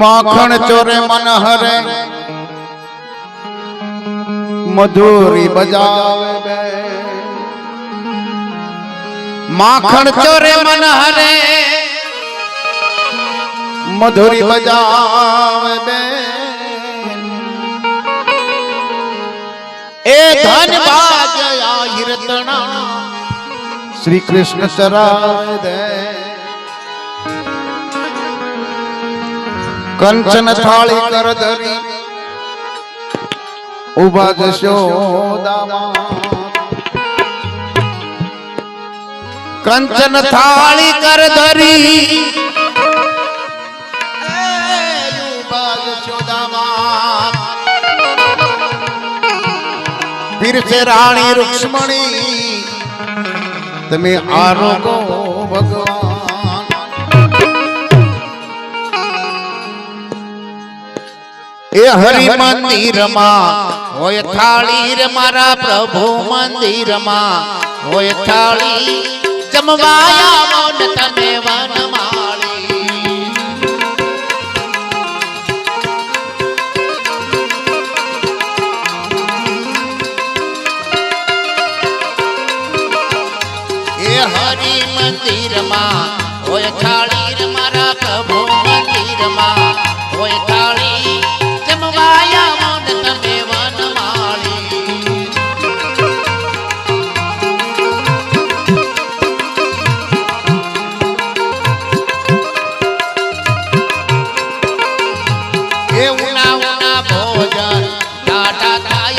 माखन चोरे मन हरे। मधुरी बजावे माखन चोरे मन हरे। मधुरी बजावे ए धन बाज हिरतना। श्री कृष्ण सराय दे। કંચન થાળી કર ધરી ઊભા જશો કંચન થાળી કર ધરી એ ઊભા જશોદામાં પીરસે રાણી રૂક્ષ્મણી. તમે આરોગો ભગવાન એ હરિ મંદિરમાં હોય થાળી રે મારા પ્રભુ મંદિરમાં હોય થાળી જમવાયા મોન તમે વનમાળી એ હરિ મંદિરમાં હોય થાળી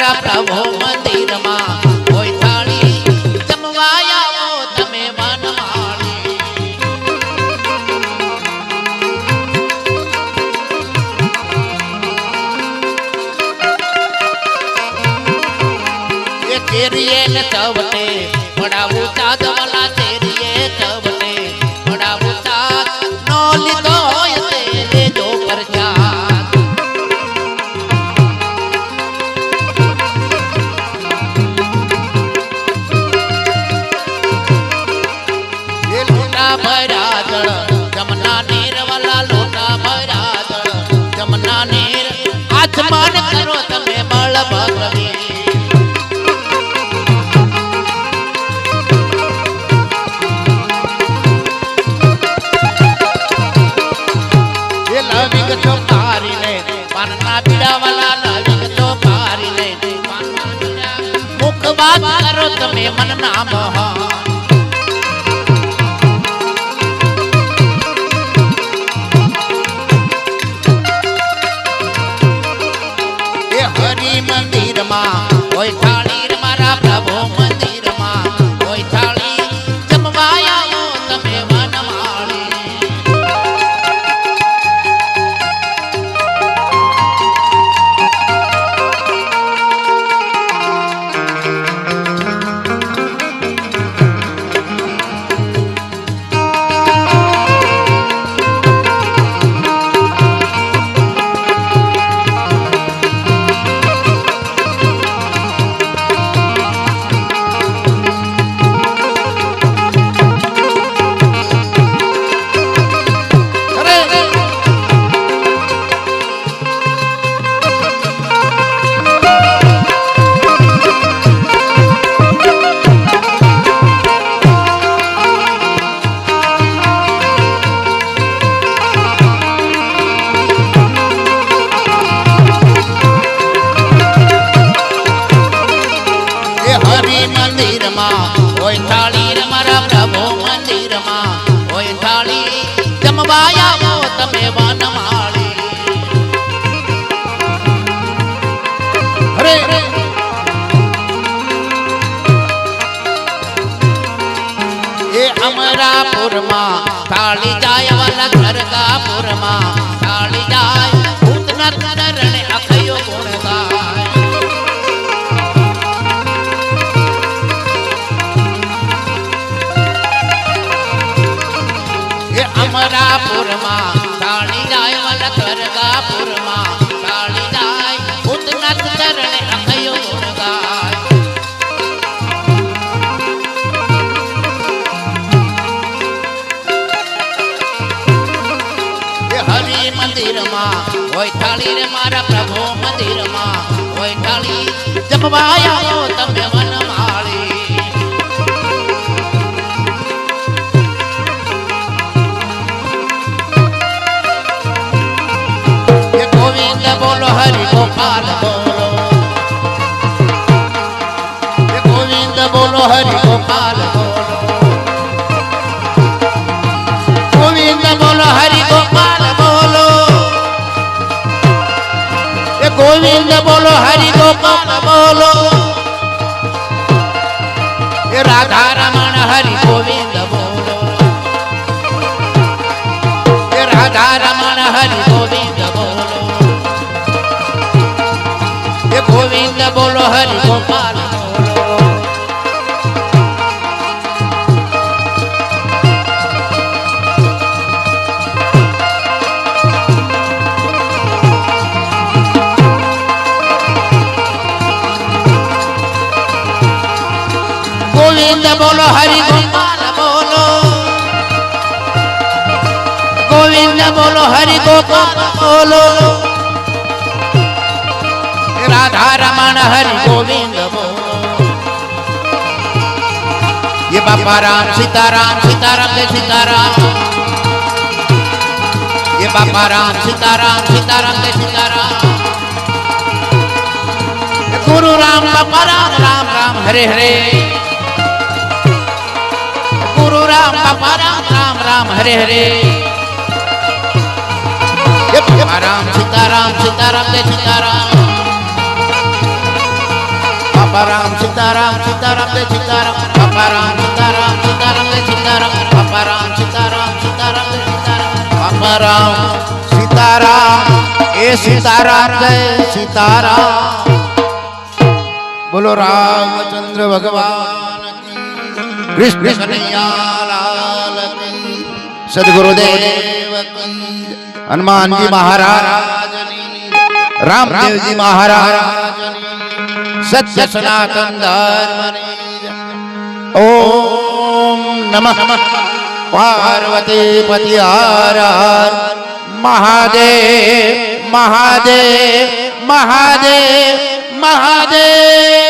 हमारा प्रभु પાનના પીડા વાલા લવિંગ તો પારી લે પાનના પીડા મુખ બાત કરો તમે હોય હોય થાળી મારા પ્રભુ મંદિરમાં. હોય થાળી જમવાયા તમે વનમાળી. અરે એ અમરાપુરમાં ચાલી જાય વન સ્વર્ગાપુરમાં ચાલી જાય ભૂતના ચરણે અખયો હોય થાળી રે મારા તમે વનમાળી બોલો હરિ ગોપાલ, ગોવિંદ બોલો હરિ ગોપાલ, બોલો. એ ગોવિંદ બોલો હરિ ગોપાલ, બોલો. એ રાધા રમણ હરિ ગોવિંદ બોલો. એ રાધા રમણ હરિ ગોવિંદ બોલો. એ ગોવિંદ બોલો હરિ ગોપાલ गोविंद बोलो हरि गोपाल बोलो गोविंद बोलो हरि गोपाल बोलो राधा रमन हरि गोविंद बोलो ये बाबा राम सीताराम सीताराम जय सीताराम ये बाबा राम सीताराम सीताराम जय सीताराम गुरु राम बाबा राम राम राम हरे हरे गुरु राम बापा राम राम राम हरे हरे। राम सीताराम सीताराम जय सीताराम। बापा राम सीताराम सीताराम जय सीताराम। बापा राम सीताराम सीताराम जय सीताराम। बापा राम सीताराम सीताराम जय सीताराम। बापा राम सीताराम ए सीताराम जय सीताराम। बोलो रामचंद्र भगवान की कृष्ण कन्हैया लाल सदगुरुदेव हनुमान जी महाराज रामदेव जी महाराज सत्य सनातन ओम नमः। पार्वती पति हर महादेव महादेव महादेव महादेव।